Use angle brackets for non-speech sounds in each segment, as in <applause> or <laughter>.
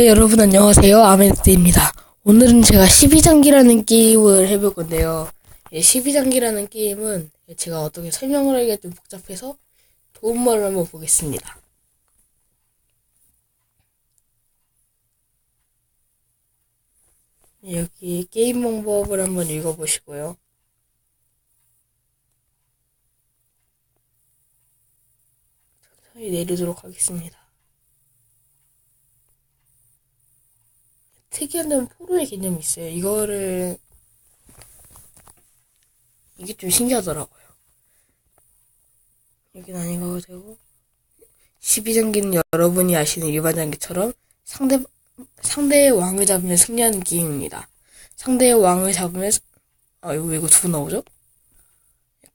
네, 여러분 안녕하세요. 아멘트입니다. 오늘은 제가 12장기라는 게임을 해볼 건데요. 예, 12장기라는 게임은 제가 어떻게 설명을 하기가 좀 복잡해서 도움말을 한번 보겠습니다. 예, 여기 게임 방법을 한번 읽어보시고요. 천천히 내리도록 하겠습니다. 특이한 포로의 개념이 있어요. 이거를 이게 좀 신기하더라고요. 여기는 아니고 되고 12장기는 여러분이 아시는 일반 장기처럼 상대 상대의 왕을 잡으면 승리하는 게임입니다. 상대의 왕을 잡으면 아 이거 왜 이거 두 나오죠?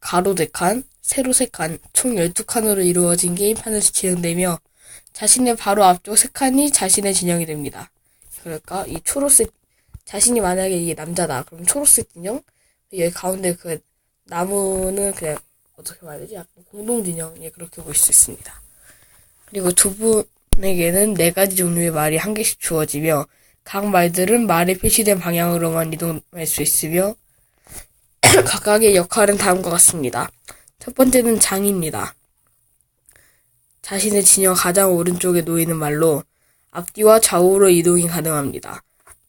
가로 4칸, 세로 3칸, 총 12칸으로 이루어진 게임판을 진행되며 자신의 바로 앞쪽 3칸이 자신의 진영이 됩니다. 그럴까? 이 초록색 자신이 만약에 이게 남자다. 그럼 초록색 진영 여기 가운데 그 나무는 그냥 어떻게 되지? 약간 공동 진영에 그렇게 볼 수 있습니다. 그리고 두 분에게는 네 가지 종류의 말이 한 개씩 주어지며 각 말들은 말에 표시된 방향으로만 이동할 수 있으며 <clears throat> 각각의 역할은 다음과 같습니다. 첫 번째는 장입니다. 자신의 진영 가장 오른쪽에 놓이는 말로 앞뒤와 좌우로 이동이 가능합니다.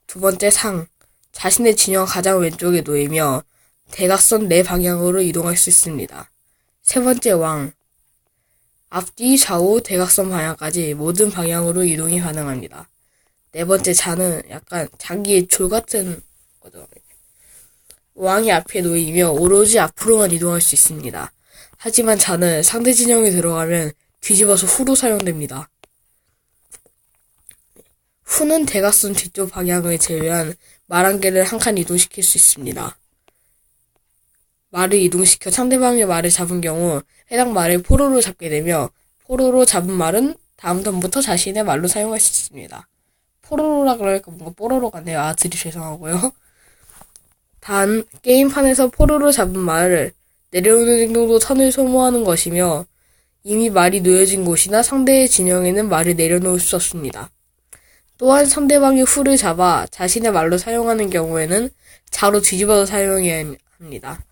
두 번째 상. 자신의 진영 가장 왼쪽에 놓이며 대각선 네 방향으로 이동할 수 있습니다. 세 번째 왕. 앞뒤 좌우 대각선 방향까지 모든 방향으로 이동이 가능합니다. 네 번째 자는 약간 자기의 졸 같은 거죠. 왕이 앞에 놓이며 오로지 앞으로만 이동할 수 있습니다. 하지만 자는 상대 진영에 들어가면 뒤집어서 후로 사용됩니다. 후는 대각선 뒤쪽 방향을 제외한 말한 개를 한 칸 이동시킬 수 있습니다. 말을 이동시켜 상대방의 말을 잡은 경우 해당 말을 포로로 잡게 되며 포로로 잡은 말은 다음 턴부터 자신의 말로 사용할 수 있습니다. 포로로라 그러니까 뭔가 뽀로로 같네요. 아, 드립 죄송하고요. 단, 게임판에서 포로로 잡은 말을 내려오는 행동도 턴을 소모하는 것이며 이미 말이 놓여진 곳이나 상대의 진영에는 말을 내려놓을 수 없습니다. 또한 상대방이 후를 잡아 자신의 말로 사용하는 경우에는 자로 뒤집어서 사용해야 합니다.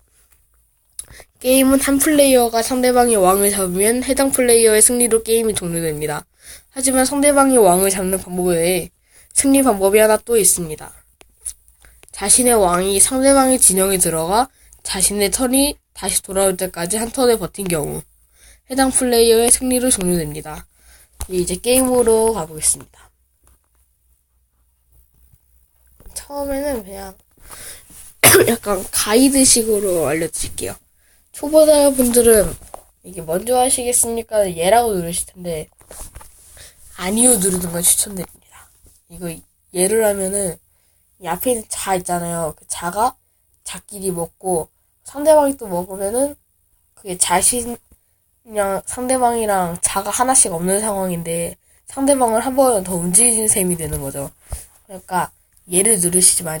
게임은 한 플레이어가 상대방의 왕을 잡으면 해당 플레이어의 승리로 게임이 종료됩니다. 하지만 상대방의 왕을 잡는 방법 외에 승리 방법이 하나 또 있습니다. 자신의 왕이 상대방의 진영에 들어가 자신의 턴이 다시 돌아올 때까지 한 턴을 버틴 경우 해당 플레이어의 승리로 종료됩니다. 이제 게임으로 가보겠습니다. 처음에는 그냥 <coughs> 약간 가이드식으로 알려드릴게요. 초보자 분들은 이게 먼저 하시겠습니까? 예라고 누르실 텐데 아니요 누르는 걸 추천드립니다. 이거 예를 하면은 이 앞에 있는 자 있잖아요. 그 자가 자끼리 먹고 상대방이 또 먹으면은 그게 자신 그냥 상대방이랑 자가 하나씩 없는 상황인데 상대방을 한 번 더 움직이는 셈이 되는 거죠. 그러니까 얘를 누르시지 마,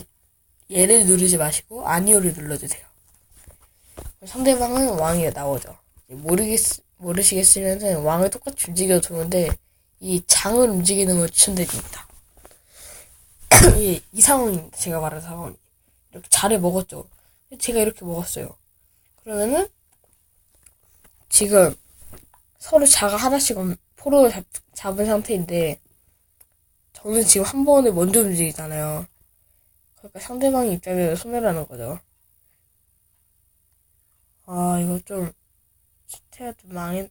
얘를 누르지 마시고 아니오를 눌러주세요. 상대방은 왕이 나오죠. 모르겠, 모르시겠으면은 왕을 똑같이 움직여도 좋은데 이 장을 움직이는 걸 추천드립니다. <coughs> 이, 이 상황입니다. 제가 말한 상황이. 이렇게 잘해 먹었죠. 제가 이렇게 먹었어요. 그러면은 지금 서로 자가 하나씩 포로 잡, 잡은 상태인데 저는 지금 한 번에 먼저 움직이잖아요. 그러니까 상대방 입장에서 소멸하는 거죠. 아, 이거 좀, 스테가 좀 망해,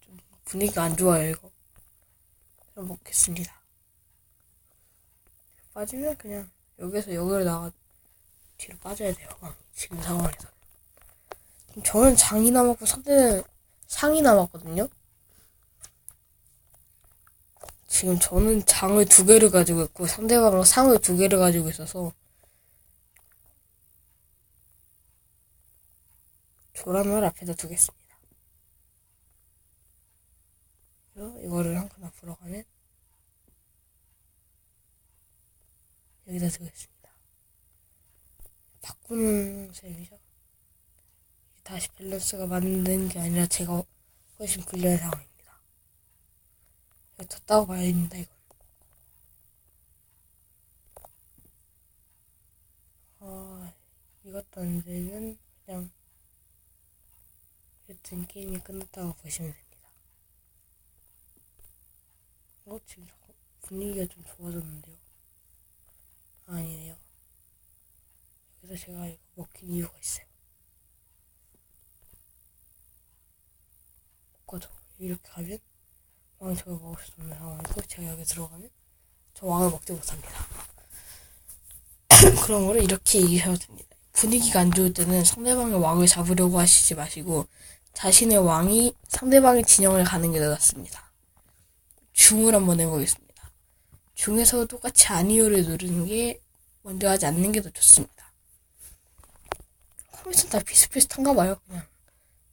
좀 분위기가 안 좋아요, 이거. 좀 먹겠습니다. 빠지면 그냥, 여기서 여기로 나가, 뒤로 빠져야 돼요, 지금 상황에서. 저는 장이 남았고, 상대는 상이 남았거든요? 지금 저는 장을 두 개를 가지고 있고 상대방은 상을 두 개를 가지고 있어서 조란을 앞에다 두겠습니다. 이거를 한 칸 앞으로 가면 여기다 두겠습니다. 바꾸는 셈이죠. 다시 밸런스가 맞는 게 아니라 제가 훨씬 불리한 상황입니다. 졌다고 봐야 됩니다, 이건. 아, 이것도 안 되면 그냥 여튼 게임이 끝났다고 보시면 됩니다. 어, 지금 분위기가 좀 좋아졌는데요. 아니네요. 그래서 제가 이거 먹힌 이유가 있어요. 거죠. 이렇게 가면 왕이 저를 먹을 수 없는 상황이고 제가 여기 들어가면 저 왕을 먹지 못합니다. <coughs> 그러므로 이렇게 이기셔도 됩니다. 분위기가 안 좋을 때는 상대방의 왕을 잡으려고 하시지 마시고 자신의 왕이 상대방의 진영을 가는 게 더 낫습니다. 중을 한번 해보겠습니다. 중에서 똑같이 아니오를 누르는 게 먼저 하지 않는 게 더 좋습니다. 컴퓨터는 다 비슷비슷한가 봐요. 그냥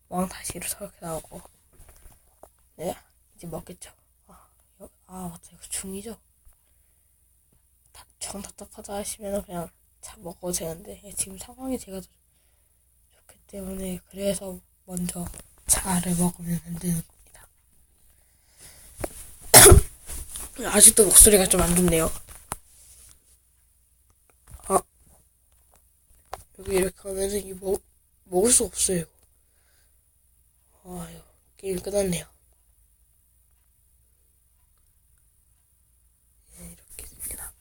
왕 다시 이렇게 나오고 네 이제 먹겠죠. 아, 이거, 아 맞다 이거 중이죠. 다, 정 답답하다 하시면 그냥 자 먹어도 되는데 예, 지금 상황이 제가 더 좋기 때문에 그래서 먼저 차를 먹으면 안 되는 겁니다. <coughs> 아직도 목소리가 좀 안 좋네요. 아 여기 이렇게 하면은 이 먹, 먹을 수 없어요. 아, 이거 게임 끝났네요. 네, 이렇게 됩니다.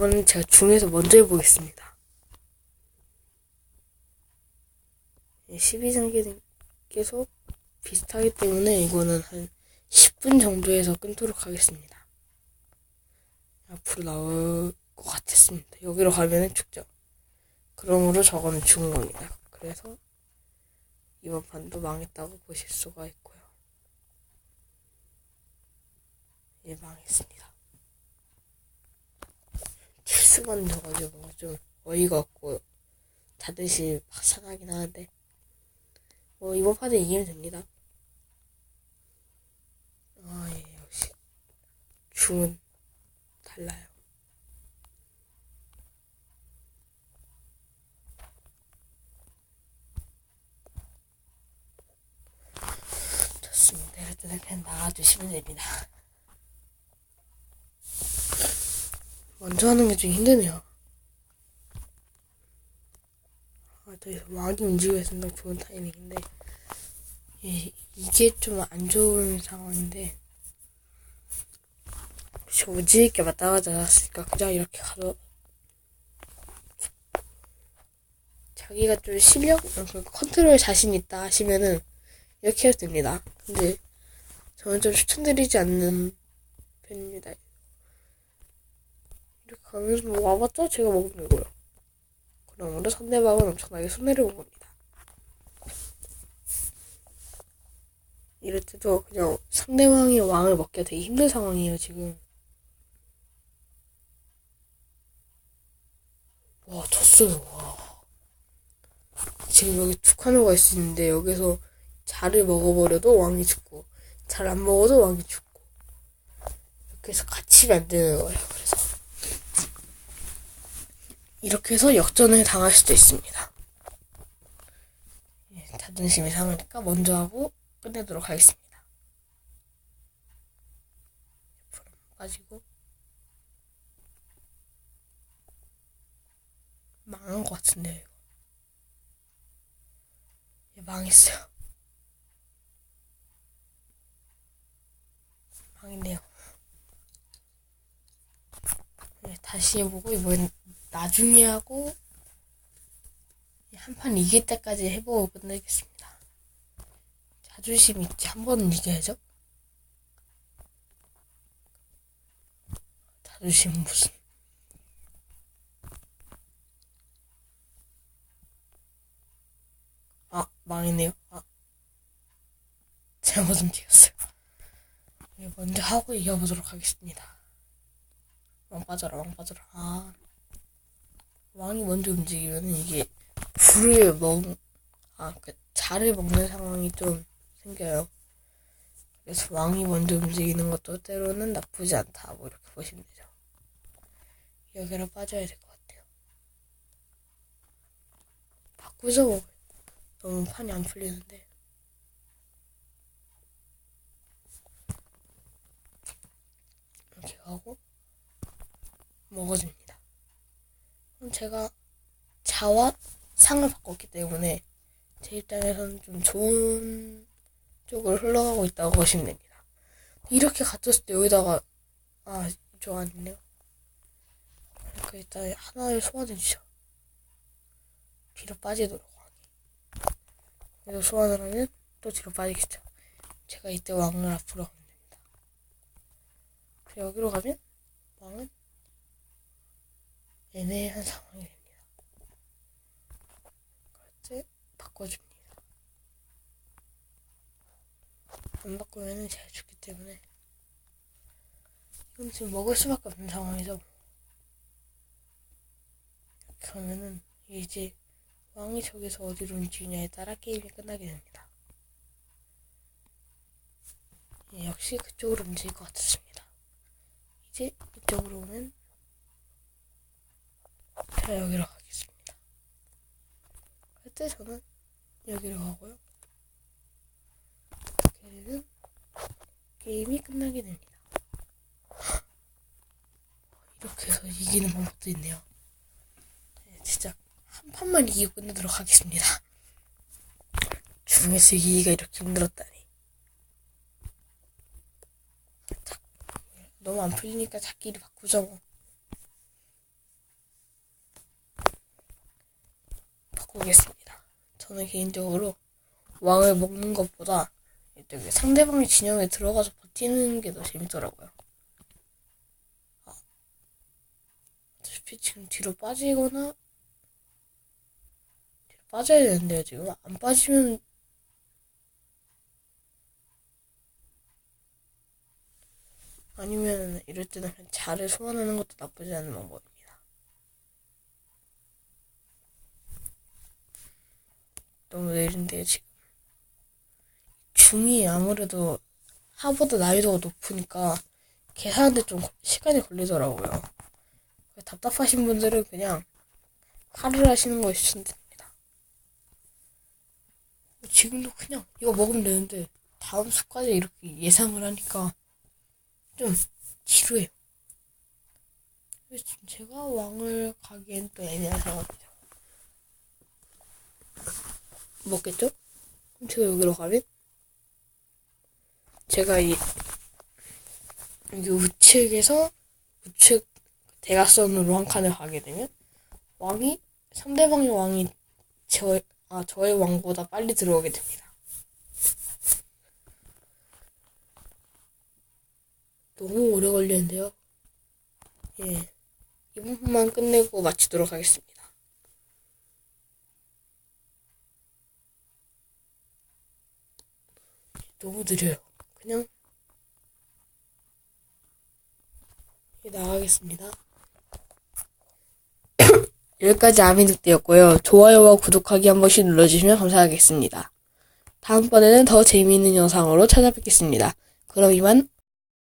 이번엔 제가 중에서 먼저 해보겠습니다. 12단계께서 비슷하기 때문에 이거는 한 10분 정도에서 끊도록 하겠습니다. 앞으로 나올 것 같았습니다. 여기로 가면은 죽죠. 그러므로 저거는 죽은 겁니다. 그래서 이번 판도 망했다고 보실 수가 있고요. 예, 망했습니다. 칠수만 져가지고 뭔가 좀 어이가 없고 막 상하긴 하는데 뭐 이번 판에 이기면 됩니다. 아, 예, 역시 중은 달라요. 좋습니다. 이럴 때는 그냥 나가주시면 됩니다. 먼저 하는 게 좀 힘드네요. 아, 또 왕이 움직여 있으면 좋은 타이밍인데, 예, 이게 좀 안 좋은 상황인데, 혹시 오지 있게 왔다 가지 않았으니까 그냥 이렇게 가도, 자기가 좀 실력, 그 컨트롤 자신 있다 하시면은, 이렇게 해도 됩니다. 근데 저는 좀 추천드리지 않는 편입니다. 가면서 뭐 와봤자 제가 먹는 거고요. 그러므로 상대방은 엄청나게 손해를 본 겁니다. 이럴 때도 그냥 상대방이 왕을 먹기가 되게 힘든 상황이에요, 지금. 와, 졌어요, 와. 지금 여기 축하노가 있는데, 여기서 잘을 먹어버려도 왕이 죽고 잘 안 먹어도 왕이 죽고 이렇게 해서 같이 만드는 거예요. 그래서 이렇게 해서 역전을 당할 수도 있습니다. 예, 자존심이 상하니까 먼저 하고 끝내도록 하겠습니다. 빠지고 망한 것 같은데요. 이거. 예, 망했어요. 망했네요. 네, 다시 해보고 이번 나중에 하고 한 판 이길 때까지 해보고 끝내겠습니다. 자존심 있지 한 번은 이겨야죠. 자존심 무슨 아 망했네요. 아 잘못 움직였어요. 네, 먼저 하고 이겨보도록 하겠습니다. 왕 빠져라, 왕 빠져라. 아. 왕이 먼저 움직이면 이게 불을 먹, 아, 그, 자를 먹는 상황이 좀 생겨요. 그래서 왕이 먼저 움직이는 것도 때로는 나쁘지 않다. 뭐 이렇게 보시면 되죠. 여기로 빠져야 될 것 같아요. 바꾸죠, 뭐. 너무 판이 안 풀리는데. 하고 먹어줍니다. 제가 자와 상을 바꿨기 때문에 제 입장에서는 좀 좋은 쪽으로 흘러가고 있다고 보시면 됩니다. 이렇게 갇혔을 때 여기다가 아 이쪽 아니네요. 그러니까 일단 하나를 소환해 주죠. 뒤로 빠지도록 하기. 그래서 소환을 하면 또 뒤로 빠지겠죠. 제가 이때 왕을 앞으로 하면 됩니다. 여기로 가면 왕은 애매한 상황이 됩니다. 그럴 때 바꿔줍니다. 안 바꾸면은 제가 죽기 때문에 이건 지금 먹을 수밖에 없는 상황이죠. 그러면은 이제 왕이 저기서 어디로 움직이냐에 따라 게임이 끝나게 됩니다. 예, 역시 그쪽으로 움직일 것 같았습니다. 이제 이쪽으로 오면 자 여기로 가겠습니다. 그때 저는 여기로 가고요. 되면 게임이 끝나게 됩니다. 이렇게 해서 이기는 방법도 있네요. 네, 진짜 한 판만 이기고 끝내도록 하겠습니다. 중에서 이기기가 이렇게 힘들었다니. 자, 너무 안 풀리니까 자끼리 바꾸자 뭐. 바꾸겠습니다. 저는 개인적으로 왕을 먹는 것보다 이쪽에 상대방의 진영에 들어가서 버티는 게 더 재밌더라고요. 아, 어차피 지금 뒤로 빠지거나 뒤로 빠져야 되는데요. 지금 안 빠지면 아니면 이럴 때는 그냥 자를 소환하는 것도 나쁘지 않은 방법입니다. 너무 느린데요, 지금. 중이 아무래도 하보다 난이도가 높으니까 계산하는데 좀 시간이 걸리더라고요. 답답하신 분들은 그냥 하루를 하시는 거 추천드립니다. 지금도 그냥 이거 먹으면 되는데 다음 수까지 이렇게 예상을 하니까 좀 지루해요. 지금 제가 왕을 가기엔 또 애매한 상황이죠. 먹겠죠? 그럼 제가 여기로 가면 제가 이 여기 우측에서 우측 대각선으로 한 칸을 가게 되면 왕이 상대방의 왕이 저, 아, 저의 왕보다 빨리 들어오게 됩니다. 너무 오래 걸리는데요. 예. 이번 판만 끝내고 마치도록 하겠습니다. 너무 느려요. 그냥 예, 나가겠습니다. <coughs> 여기까지 아미늑대였고요. 좋아요와 구독하기 한 번씩 눌러주시면 감사하겠습니다. 다음번에는 더 재미있는 영상으로 찾아뵙겠습니다. 그럼 이만